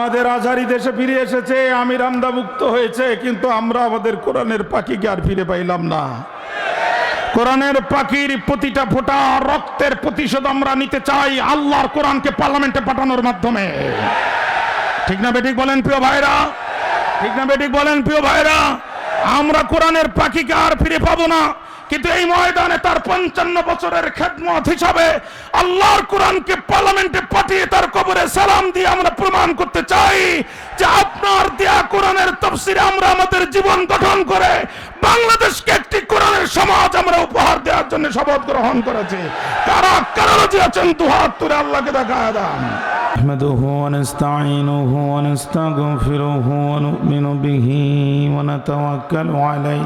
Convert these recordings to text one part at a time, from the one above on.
আমাদের আজহারি দেশে ফিরে এসেছে, আমির আমদা মুক্ত হয়েছে, কিন্তু আমরা আমাদের কোরআনের পাখিকে আর ফিরে পাইলাম না। কোরআনের পাখির প্রতিটা ফোঁটা রক্তের প্রতিশোধ আমরা নিতে চাই আল্লাহর কোরআনকে পার্লামেন্টে পাঠানোর মাধ্যমে। ঠিক না বেঠিক বলেন প্রিয় ভাইরা? ঠিক না বেঠিক বলেন প্রিয় ভাইরা? আমরা কোরআনের পাখিকে আর ফিরে পাবো না। কিন্তু এই ময়দানে তার পঞ্চান্ন বছরের খেদমত হিসাবে আল্লাহর কোরআনকে পার্লামেন্টে পাঠিয়ে তার কবরে সালাম দিয়ে আমরা প্রমাণ করতে চাই যে আপনার দেয়া কোরআনের তফসিরে আমরা আমাদের জীবন গঠন করে বাংলাদেশকে একটি কোরআনের সমাজ আমরা উপহার দেওয়ার জন্য শপথ গ্রহণ করেছি কারা কারা রাজি আছেন দুহাত তুলে আল্লাহকে দেখা দাম نحمده ونستعينه ونستغفره ونؤمن به ونتوكل عليه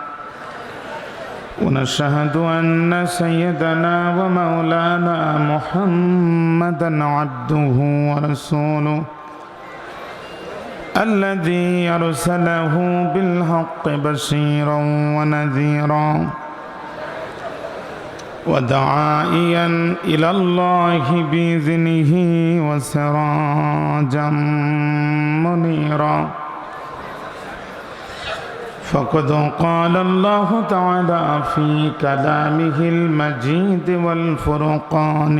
ونشهد أن سيدنا ومولانا محمدا عبده ورسوله الذي أرسله بالحق بشيرا ونذيرا ودعائيا إلى الله بإذنه وسراجا منيرا فقد قال الله تعالى في كلامه المجيد والفرقان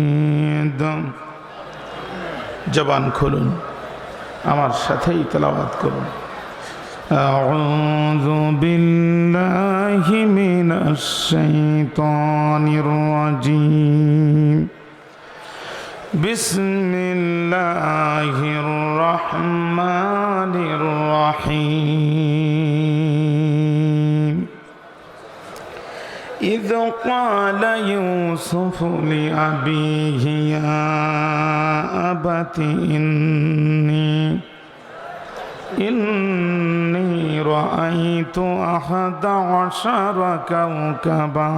الحميد জবান খুলুন আমার সাথেই তেলাওয়াত করুন أعوذ بالله من الشيطان الرجيم بسم الله الرحمن الرحيم. إذ قال يوسف لأبيه يا أبت إني إني رأيت أحد عشر كوكبا.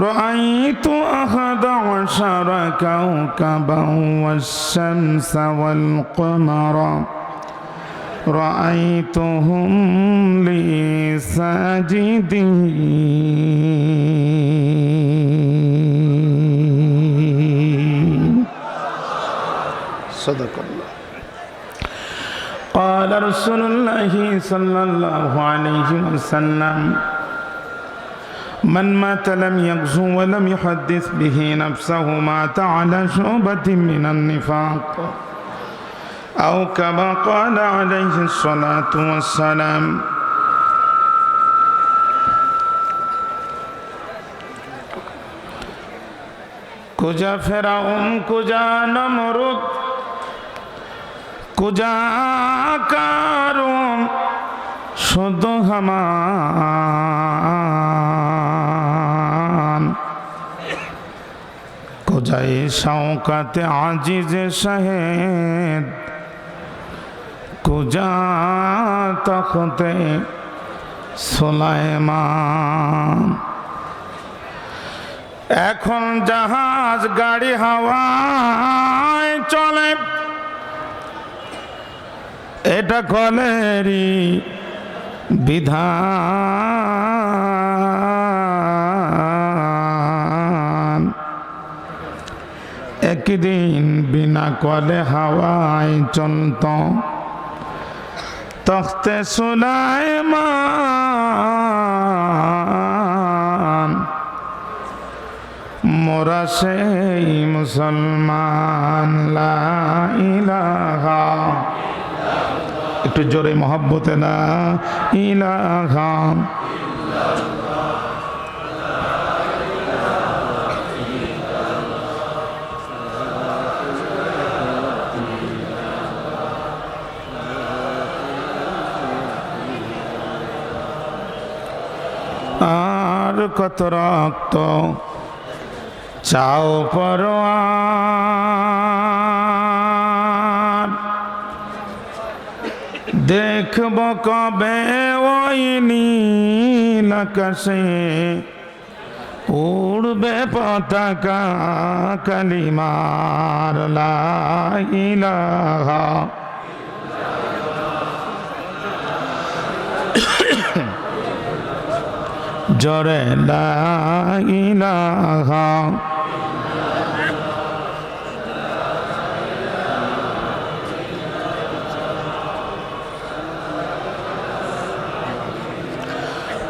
رأيت أحد عشر كوكبا والشمس والقمر. رأيتهم لي ساجدين صدق الله. قال رسول الله صلى الله عليه وسلم من مات لم يغزو ولم يحدث به نفسه مات على شعبة من النفاق أو كما قال عليه الصلاة والسلام কুজা ফেরাউন কুজা নমরুদ কুজা কারুন শুধু হামান কোজাই শওকাতে আজিজে শাহেদ কুজা তখতে সোলাইমান। এখন জাহাজ গাড়ি হাওয়ায় চলে। এটা কলেরই বিধান। একদিন বিনা কলে হাওয়ায় চলত। তখতে সুলাইমান, মোরা সেই মুসলমান একটু জোরে মহব্বতে না ইলাহা। কত রক্ত? চাও পরোয়ার। দেখব কবে ওই নীল আকাশে উড়বে পতাকা কালিমার লা জরে ইলাহা।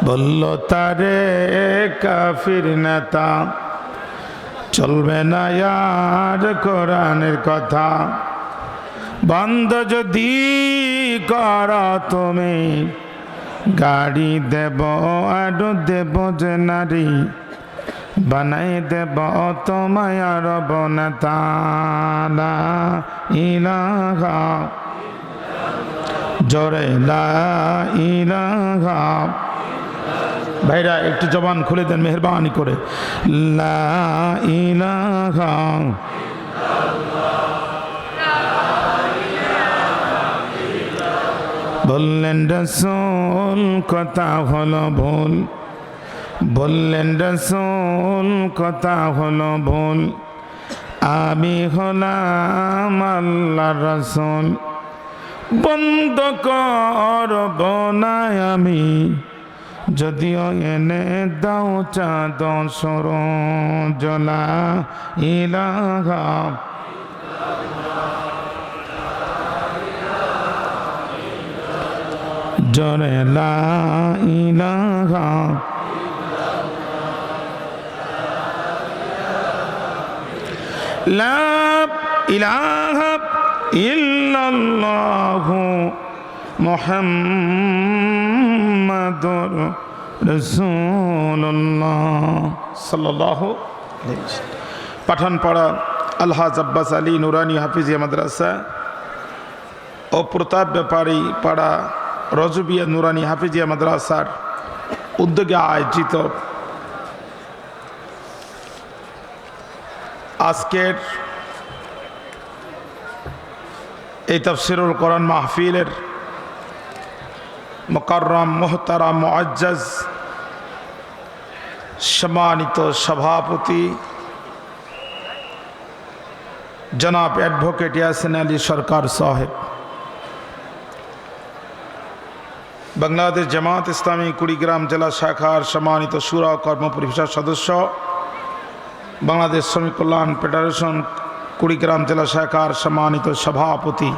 বলল, তারে কাফির নেতা, চলবে না আর কোরআনের কথা। বন্ধ যদি কর তুমি গাড়ি দেব আর দেব যে নারী। বানাই দেব তোমায় আর বনেতা লা ইলাহা। জোরে লা ভাইরা, একটু জবান খুলে দেন মেহরবানি করে। লা ইলাহা। রসুল, কথা হলো ভুল। বললেন, রসুল, কথা হলো ভুল। আমি হলাম আল্লাহ রসুল। বন্ধ করব না আমি, যদিও এনে দাও চাঁদ সর জলা ইলাহা জরে লা ইলাহা লা ইলাহা ইল্লাল্লাহু মুহাম্মাদুর রাসূলুল্লাহ সাল্লাল্লাহু আলাইহি ওয়াসাল্লাম। পাঠানপাড়া আলহাজ আব্বাস আলী নুরানি হাফিজিয়া মাদ্রাসা ও প্রতাপ ব্যাপারী পাড়া রজবিয়া নুরানি হাফিজিয়া মাদ্রাসার উদ্যোগে আয়োজিত আজকের এই তফসিরুল কোরআন মাহফিলের মকরম মোহতারাম, মুআজ্জাজ সম্মানিত সভাপতি জনাব অ্যাডভোকেট ইয়াসিন আলী সরকার সাহেব। বাংলাদেশ জামাত ইসলামী কুড়িগ্রাম জেলা শাখার সম্মানিত সুরা কর্ম পরিষদ সদস্য, বাংলাদেশ শ্রমিক কল্যাণ ফেডারেশন কুড়িগ্রাম জেলা শাখার সম্মানিত সভাপতি।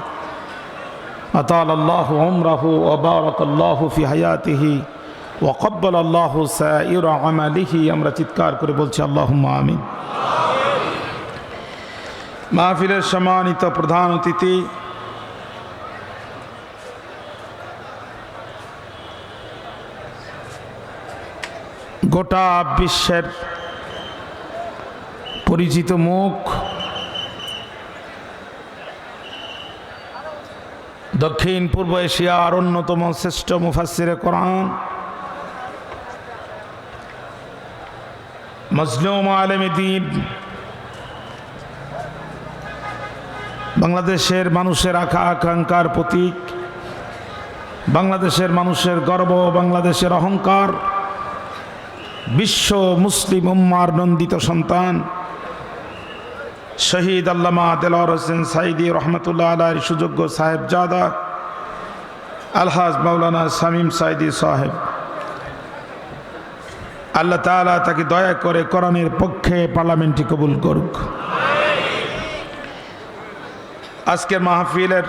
আমরা চিৎকার করে বলছি আল্লাহ মাহফিলের সম্মানিত প্রধান অতিথি গোটা বিশ্বের পরিচিত মুখ দক্ষিণ পূর্ব এশিয়ার অন্যতম শ্রেষ্ঠ মুফাসিরে কোরআন মজলুম আলমদিন বাংলাদেশের মানুষের আকা আকাঙ্ক্ষার প্রতীক, বাংলাদেশের মানুষের গর্ব, বাংলাদেশের অহংকার। বিশ্ব মুসলিম উম্মার নন্দিত সন্তান, শহীদ আল্লামা দেলার হোসেন সাইদি রহমতুল্লাহ আলার সুযোগ্য সাহেব জাদা আলহাজ মাওলানা শামীম সাইদি সাহেব। আল্লাহ তালা তাকে দয়া করে কোরআনের পক্ষে পার্লামেন্টটি কবুল করুক। আজকের মাহফিলের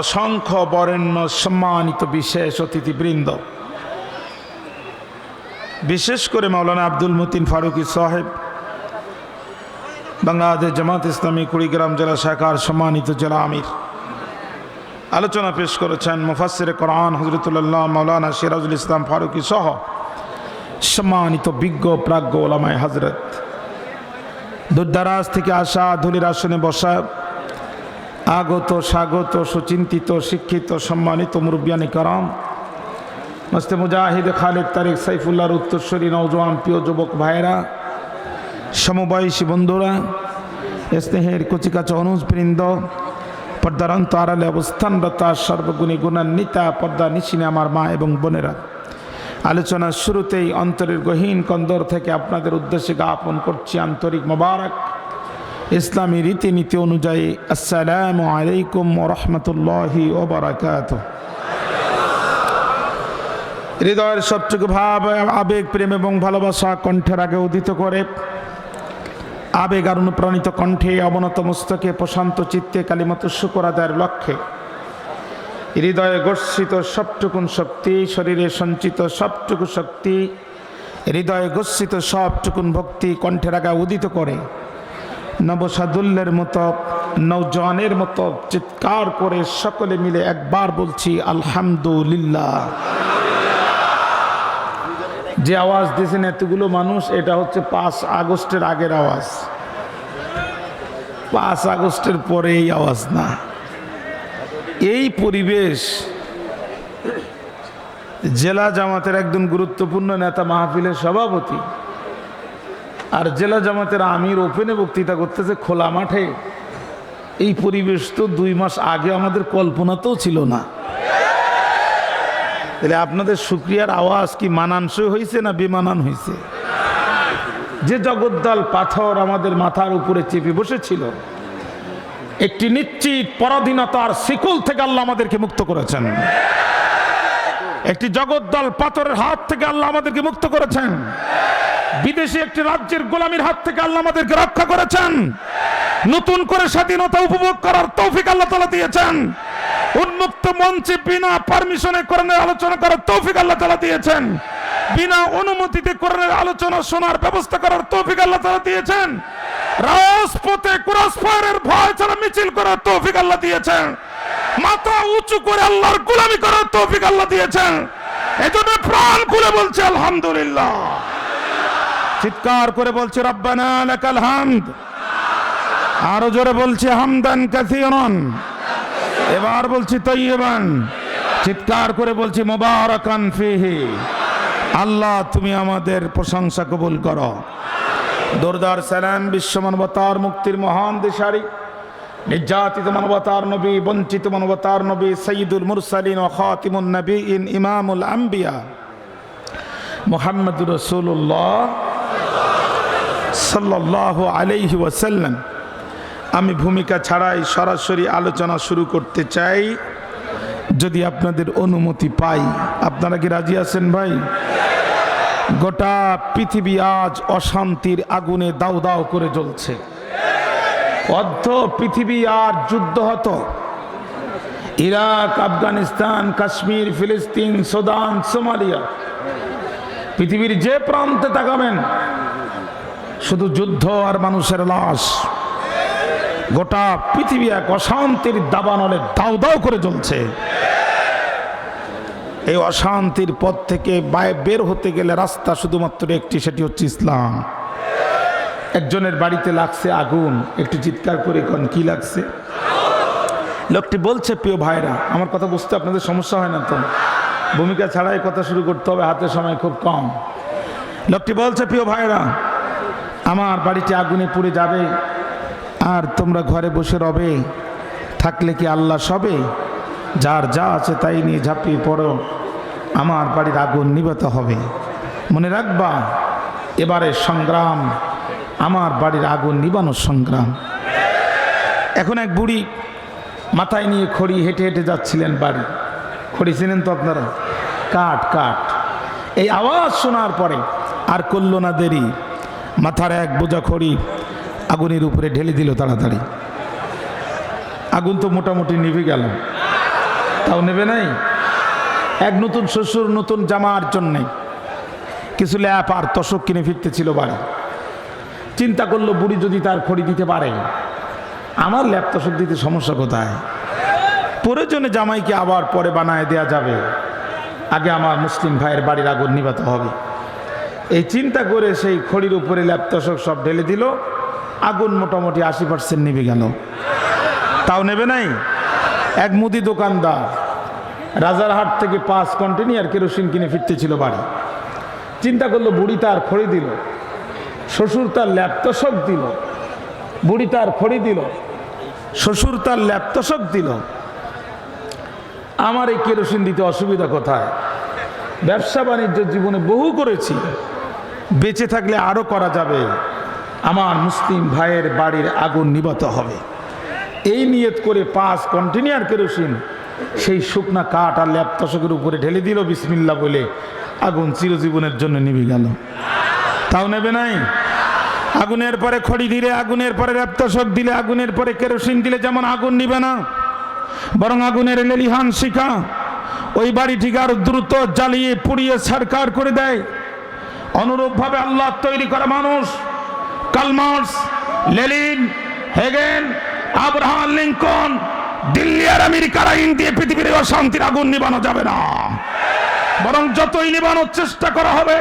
অসংখ্য বরেণ্য সম্মানিত বিশেষ অতিথিবৃন্দ বিশেষ করে মাওলানা আব্দুল মতিন ফারুকি সাহেব, বাংলাদেশ জামাত ইসলামী কুড়িগ্রাম জেলা শাখার সম্মানিত জেলা আমির। আলোচনা পেশ করেছেন মুফাসির কোরআন হজরতুল্লাহ মাওলানা সিরাজুল ইসলাম ফারুকি সহ সম্মানিত বিজ্ঞ প্রাজ্ঞ ওলামায় হজরত দূরদারাজ থেকে আসা ধুলির আসনে বসা আগত, স্বাগত, সুচিন্তিত, শিক্ষিত, সম্মানিত মুরব্বিয়ানি কারাম মস্তে মুজাহিদ খালেদ তারিক সাইফুল্লাহর উত্তরস্বরী নৌজওয়ান প্রিয় যুবক ভাইয়েরা, সমবয়সী বন্ধুরা, স্নেহের কচিকাচা অনুজবৃন্দ পর্দার অন্ত আড়ালে অবস্থানরতা সর্বগুণী গুণান্বিতা, পর্দা নিশিনে আমার মা এবং বোনেরা। আলোচনার শুরুতেই অন্তরের গহীন কন্দর থেকে আপনাদের উদ্দেশ্যে জ্ঞাপন করছি আন্তরিক মোবারক। ইসলামী রীতিনীতি অনুযায়ী, আসসালামু আলাইকুম রহমতুল্লাহি ওবরাকাত হৃদয়ের সবটুকু ভাব, আবেগ, প্রেম এবং ভালোবাসা কণ্ঠের আগে উদিত করে। আবেগ আর অনুপ্রাণিত কণ্ঠে অবনত মস্তকে, প্রশান্ত চিত্তে কালিমত শুকর আদায়ের লক্ষ্যে। হৃদয়ে গর্ষিত সবটুকুন শক্তি, শরীরে সঞ্চিত সবটুকু শক্তি, হৃদয়ে গর্ষিত সবটুকুন ভক্তি কণ্ঠের আগা উদিত করে। নবসাদুল্যের মতো, নৌজওয়ানের মতো চিৎকার করে সকলে মিলে একবার বলছি, আলহামদুলিল্লাহ। যে আওয়াজ দিয়েছেন এতগুলো মানুষ, এটা হচ্ছে পাঁচ আগস্টের আগের আওয়াজ। পাঁচ আগস্টের পরে এই আওয়াজ না। এই পরিবেশ জেলা জামাতের একজন গুরুত্বপূর্ণ নেতা মাহফিলের সভাপতি আর জেলা জামাতের আমির ওপেনে বক্তৃতা করতেছে খোলা মাঠে। এই পরিবেশ তো দুই মাস আগে আমাদের কল্পনাতেও ছিল না। তাহলে আপনাদের শুক্রিয়ার আওয়াজ কি মানানসই হয়েছে না বেমানান হয়েছে যে জগদ্দল পাথর আমাদের মাথার উপরে চেপে বসেছিল, একটি নিশ্চিত পরাধীনতার শিকল থেকে আল্লাহ আমাদেরকে মুক্ত করেছেন। একটি জগদ্দল পাথরের হাত থেকে আল্লাহ আমাদেরকে মুক্ত করেছেন। বিদেশি একটি রাজ্যের গোলামীর হাত থেকে আল্লাহ আমাদেরকে রক্ষা করেছেন। নতুন করে স্বাধীনতা উপভোগ করার তৌফিক আল্লাহ তালা দিয়েছেন। উন্মুক্ত মঞ্চে বিনা পারমিশনে কোরআনের আলোচনা করার তৌফিক আল্লাহ তালা দিয়েছেন। বিনা অনুমতিতে কোরআনের আলোচনা শোনার ব্যবস্থা করার তৌফিক আল্লাহ তালা দিয়েছেন। রাজপথে ক্রসফায়ারের ভয় ছাড়া মিছিল করার তৌফিক আল্লাহ দিয়েছেন। মাথা উঁচু করে আল্লাহর গোলামি করার তৌফিক আল্লাহ দিয়েছেন। এজন্য প্রাণ খুলে বলছে, আলহামদুলিল্লাহ। চিৎকার করে বলছে, রব্বানা লাকাল হামদ। আরও জোরে বলছে, হামদান কাসীরান। এবার বলছি তৈবান চিৎকার করে বলছি, মোবারকান ফিহি। আল্লাহ, তুমি আমাদের প্রশংসা কবুল করো। দোরদার সালাম বিশ্ব মানবতার মুক্তির মহান দিশারি। নির্যাতিত মানবতার নবী, বঞ্চিত মানবতার নবী সঈদুল মুরসালিন ও খাতিমুন ইন ইমামুল আম্বিয়া। মোহাম্মদুর রসুল্লাহ সাল্লাহ আলাইহি ওয়াসাল্লাম। আমি ভূমিকা ছাড়াই সরাসরি আলোচনা শুরু করতে চাই। যদি আপনাদের অনুমতি পাই। আপনারা কি রাজি আছেন ভাই? গোটা পৃথিবী আজ অশান্তির আগুনে দাউ দাউ করে জ্বলছে। অর্ধ পৃথিবী আর যুদ্ধ হতো। ইরাক, আফগানিস্তান, কাশ্মীর, ফিলিস্তিন, সুদান, সোমালিয়া পৃথিবীর যে প্রান্তে তাকাবেন, শুধু যুদ্ধ আর মানুষের লাশ। গোটা পৃথিবী এক অশান্তির দাবানলে দাউ দাউ করে জ্বলছে। এই অশান্তির পথ থেকে বের হতে গেলে রাস্তা শুধুমাত্র একটি, সেটি হচ্ছে ইসলাম। একজনের বাড়িতে লাগছে আগুন, একটু চিৎকার করে কোন, কি লাগছে? লোকটি বলছে, প্রিয় ভাইরা, আমার কথা বুঝতে আপনাদের সমস্যা হয় না তো? ভূমিকা ছাড়াই কথা শুরু করতে হবে হাতের সময় খুব কম। লোকটি বলছে, প্রিয় ভাইরা, আমার বাড়িতে আগুনে পুড়ে যাবে আর তোমরা ঘরে বসে রবে, থাকলে কি আল্লাহ সবে? যার যা আছে তাই নিয়ে ঝাঁপিয়ে পড়ো, আমার বাড়ির আগুন নিবেত হবে। মনে রাখবা, এবারে সংগ্রাম, আমার বাড়ির আগুন নিবানোর সংগ্রাম। এখন এক বুড়ি মাথায় নিয়ে খড়ি হেঁটে হেঁটে যাচ্ছিলেন বাড়ি। খড়ি ছিলেন তো আপনারা? কাঠ কাঠ এই আওয়াজ শোনার পরে আর করল না দেরি। মাথার এক বোঝা খড়ি আগুনের উপরে ঢেলে দিল তাড়াতাড়ি। আগুন তো মোটামুটি নিভে গেল। তাও নেবে নাই? এক নতুন শ্বশুর, নতুন জামার জন্যে কিছু ল্যাপ আর তশক কিনে ফিরতে ছিল বাড়ি। চিন্তা করল বুড়ি যদি তার খড়ি দিতে পারে, আমার ল্যাপ তশক দিতে সমস্যা কোথায়? প্রয়োজনে জামাইকে আবার পরে বানায় দেয়া যাবে। আগে আমার মুসলিম ভাইয়ের বাড়ির আগুন নিবাতে হবে। এই চিন্তা করে সেই খড়ির উপরে ল্যাপ তশক সব ঢেলে দিল। আগুন মোটামুটি আশি পার্সেন্ট নিভে গেল। তাও নেবে নাই? এক মুদি দোকানদার রাজারহাট থেকে পাঁচ কন্টেনিয়ার কেরোসিন কিনে ফিরতেছিল বাড়ি। চিন্তা করল বুড়ি তার খড়ি দিল। শ্বশুর তার ল্যাপটসক দিল। বুড়ি তার খড়ি দিল। শ্বশুর তার ল্যাপটসক দিল। আমার এই কেরোসিন দিতে অসুবিধা কোথায়? ব্যবসা বাণিজ্য জীবনে বহু করেছি। বেঁচে থাকলে আরও করা যাবে। আমার মুসলিম ভাইয়ের বাড়ির আগুন নিবাতে হবে। এই নিয়ত করে পাঁচ কন্টিনিউয়ার কেরোসিন সেই শুকনা কাঠ আর ল্যাপতশকের উপরে ঢেলে দিল বিসমিল্লা বলে আগুন চিরজীবনের জন্য নিভে গেল। তাও নেবে নাই? আগুনের পরে খড়ি দিলে আগুনের পরে ল্যাপতশক দিলে আগুনের পরে কেরোসিন দিলে যেমন আগুন নিবে না, বরং আগুনের লেলিহান শিখা ওই বাড়িটিকে আরও দ্রুত জ্বালিয়ে, পুড়িয়ে সরকার করে দেয়। অনুরূপভাবে আল্লাহ তৈরি করা মানুষ কালমার্স, লেলিন, হেগেন, আব্রাহাম লিঙ্কন, দিল্লি আর আমেরিকার আইন দিয়ে পৃথিবীর অশান্তির আগুন নিবানো যাবে না। বরং যতই নিবানোর চেষ্টা করা হবে,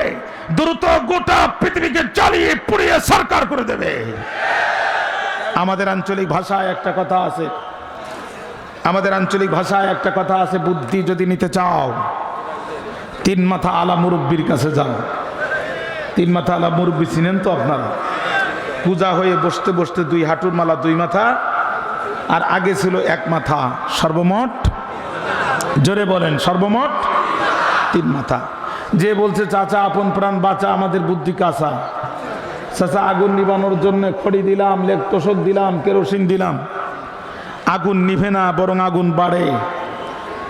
দ্রুত গোটা পৃথিবীকে জ্বালিয়ে পুড়িয়ে সরকার করে দেবে। আমাদের আঞ্চলিক ভাষায় একটা কথা আছে। আমাদের আঞ্চলিক ভাষায় একটা কথা আছে, বুদ্ধি যদি নিতে চাও, তিন মাথা আলা মুরব্বীর কাছে যাও। তিন মাথা আলা মুরব্বী চিনেন তো আপনারা? পূজা হয়ে বসতে বসতে দুই হাঁটুর মালা, দুই মাথা, আর আগে ছিল এক মাথা, সর্বমোট, জোরে বলেন, সর্বমোট তিন মাথা। যে বলছে, চাচা, আপন প্রাণ, বাঁচা, আমাদের বুদ্ধি কাঁচা। চাচা, আগুন নিবানোর জন্য খড়ি দিলাম, লেক তোষক দিলাম, কেরোসিন দিলাম। আগুন নিভে না, বরং আগুন বাড়ে।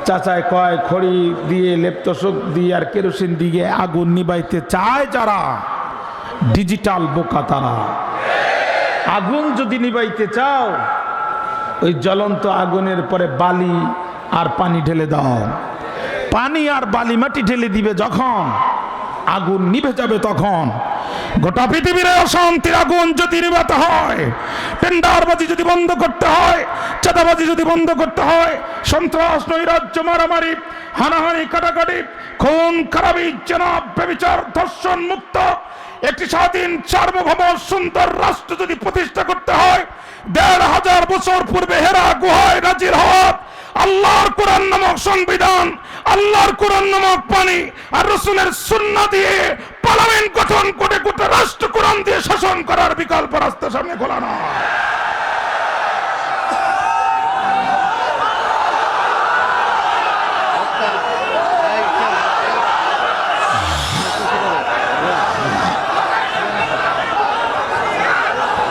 চাচায় কয়, খড়ি দিয়ে লেপতোষক দিয়ে, আর কেরোসিন দিয়ে আগুন নিবাইতে চায় যারা? ডিজিটাল বোকা তারা। আগুন যদি নিবাইতে চাও, ওই জ্বলন্ত আগুনের পরে বালি আর পানি ঢেলে দাও। পানি আর বালি মাটি ঢেলে দিবে যখন, আগুন নিভে যাবে তখন। গোটা পৃথিবীর অশান্তির আগুন যদি নিভাতে হয়, টেন্ডারবাজি যদি বন্ধ করতে হয়, চাঁদাবাজি যদি বন্ধ করতে হয়, সন্ত্রাস, নৈরাজ্য, মারামারি, হানাহানি, কাটাকাটি, খুন, খারাপি জনাব বেবিচার ধর্ষণ, মুক্ত একটি স্বাধীন সার্বভৌম সুন্দর রাষ্ট্র যদি প্রতিষ্ঠা করতে হয়, দেড় হাজার বছর পূর্বে হেরা গুহায় রাজির হওয়া, আল্লাহর কোরআন নামক সংবিধান, আল্লাহর কোরআন নামক পানি আর রসুলের সুন্না দিয়ে পার্লামেন্ট গঠন করে গোটা রাষ্ট্র কোরআন দিয়ে শাসন করার বিকল্প রাস্তার সামনে খোলা না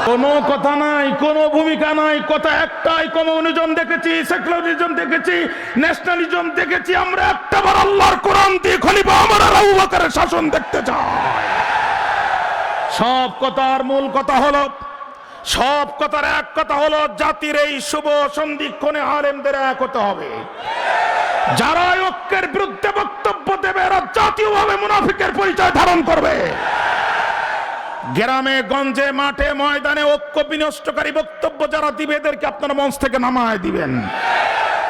কোনো কথা নাই, কোনো ভূমিকা নাই, কথা একটাই কমিউনিজম দেখেছি, সেকুলারিজম দেখেছি, ন্যাশনালিজম দেখেছি, আমরা একটা বার আল্লাহর কোরআন দিয়ে খলিফা আমার আবু শাসন দেখতে চাই। সব কথার মূল কথা হলো, সব কথার এক কথা হলো, জাতির এই শুভ সন্ধিক্ষণে আলেমদের এক হতে হবে। যারা ঐক্যের বিরুদ্ধে বক্তব্য দেবে, এরা জাতীয়ভাবে মুনাফিকের পরিচয় ধারণ করবে। গ্রামে, গঞ্জে, মাঠে, ময়দানে ঐক্য বিনষ্টকারী বক্তব্য যারা দিবে এদেরকে আপনারা মঞ্চ থেকে নামায় দিবেন।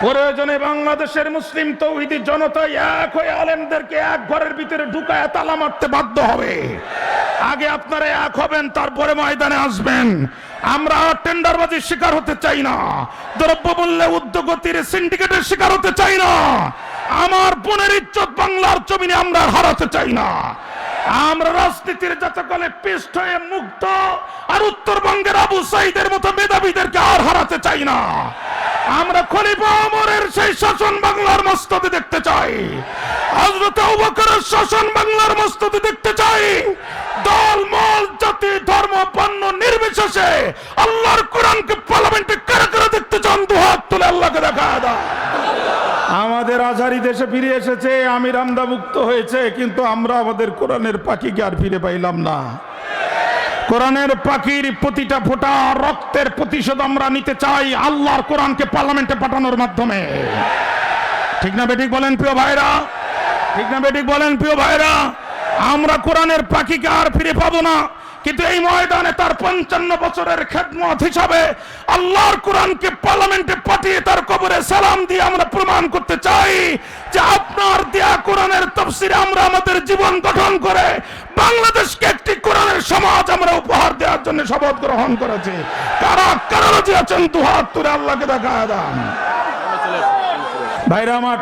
প্রয়োজনে বাংলাদেশের মুসলিম তৌহিদি জনতাই এক হয়ে আলেমদেরকে এক ঘরের ভিতরে ঢুকায় তালা মারতে বাধ্য হবে। আগে আপনারা এক হবেন, তারপরে ময়দানে আসবেন। আমরা টেন্ডারবাজির শিকার হতে চাই না। দ্রব্য মূল্যে উদ্যোগতির সিন্ডিকেটের শিকার হতে চাই না। আমার বোনের ইজ্জত বাংলার জমিনে আমরা হারাতে চাই না। আমরা রাজনীতির যতকালে পৃষ্ঠ হয়ে মুক্ত আর উত্তরবঙ্গের আবু সাইদের মতো মেধাবীদেরকে আর হারাতে চাই না। আমরা খলিফা অমরের সেই শাসন বাংলার মস্তদে দেখতে চাই। হজরত অবকরের শাসন বাংলার মস্তদে দেখতে চাই। দল, মল, জাতি, ধর্ম, পণ্য নির্বিশেষে আল্লাহর কোরআনকে পার্লামেন্টে কারা কারা দেখতে চান, দু হাত তুলে আল্লাহকে দেখা দাও। আমাদের আজারি দেশে ফিরে এসেছে, আমির আমদা মুক্ত হয়েছে, কিন্তু আমরা আমাদের কোরআনের পাখিকে আর ফিরে পাইলাম না। কোরআনের পাখির প্রতিটা ফোটা রক্তের প্রতিশোধ আমরা নিতে চাই আল্লাহর কোরআনকে পার্লামেন্টে পাঠানোর মাধ্যমে। ঠিক না বেঠিক বলেন প্রিয় ভাইরা? ঠিক না বেঠিক বলেন প্রিয় ভাইরা? আমরা কোরআনের পাখিকে আর ফিরে পাবো না। কিন্তু এই ময়দানে তার পঞ্চান্ন বছরের খেদমত হিসাবে আল্লাহর কোরআনকে পার্লামেন্টে পাঠিয়ে তার কবরে সালাম দিয়ে আমরা প্রমাণ করতে চাই যে আপনার দেয়া কোরআনের তফসিরে আমরা আমাদের জীবন গঠন করে বাংলাদেশকে একটি কোরআনের সমাজ আমরা উপহার দেওয়ার জন্য শপথ গ্রহণ করেছি। কারা কারা রাজি আছেন? দু হাত তুলে আল্লাহকে দেখা দাম ভাইরা আমার,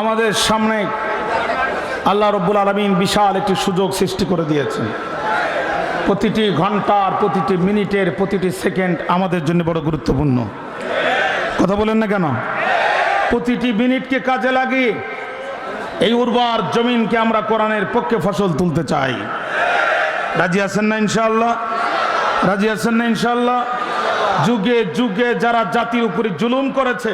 আমাদের সামনে আল্লাহ রব্বুল আলমিন বিশাল একটি সুযোগ সৃষ্টি করে দিয়েছেন। প্রতিটি ঘণ্টার, প্রতিটি মিনিটের, প্রতিটি সেকেন্ড আমাদের জন্য বড় গুরুত্বপূর্ণ। কথা বলেন না কেন? প্রতিটি মিনিটকে কাজে লাগিয়ে এই উর্বর জমিনকে আমরা কোরআনের পক্ষে ফসল তুলতে চাই। রাজি আছেন না ইনশাল্লাহ রাজি আছেন না ইনশাল্লাহ যুগে যুগে যারা জাতির উপরে জুলুম করেছে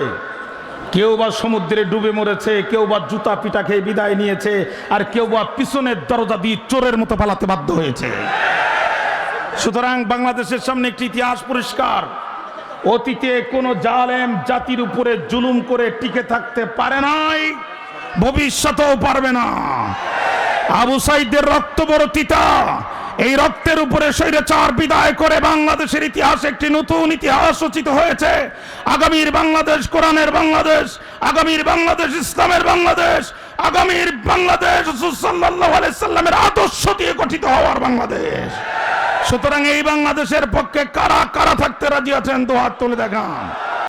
কেউ বা সমুদ্রে ডুবে মরেছে, কেউ বা জুতা পিটা খেয়ে বিদায় নিয়েছে, আর কেউ বা পিছনের দরজা দিয়ে চোরের মতো পালাতে বাধ্য হয়েছে। সুতরাং বাংলাদেশের সামনে একটি ইতিহাস পরিষ্কার। অতীতে কোন জালেম জাতির উপরে জুলুম করে টিকে থাকতে পারে নাই, ভবিষ্যতেও পারবে না। আবু সাইদের রক্ত বড় তিতা এই রক্তের উপরে স্বৈরাচার বিদায় করে বাংলাদেশের ইতিহাসে একটি নতুন ইতিহাস রচিত হয়েছে। আগামীর বাংলাদেশ, কোরআনের বাংলাদেশ, আগামীর বাংলাদেশ, ইসলামের বাংলাদেশ, আগামীর বাংলাদেশ সাল্লামের আদর্শ দিয়ে গঠিত হওয়ার বাংলাদেশ। সুতরাং এই বাংলাদেশের পক্ষে কারা কারা থাকতে রাজি আছেন তো হাত তুলে দেখান।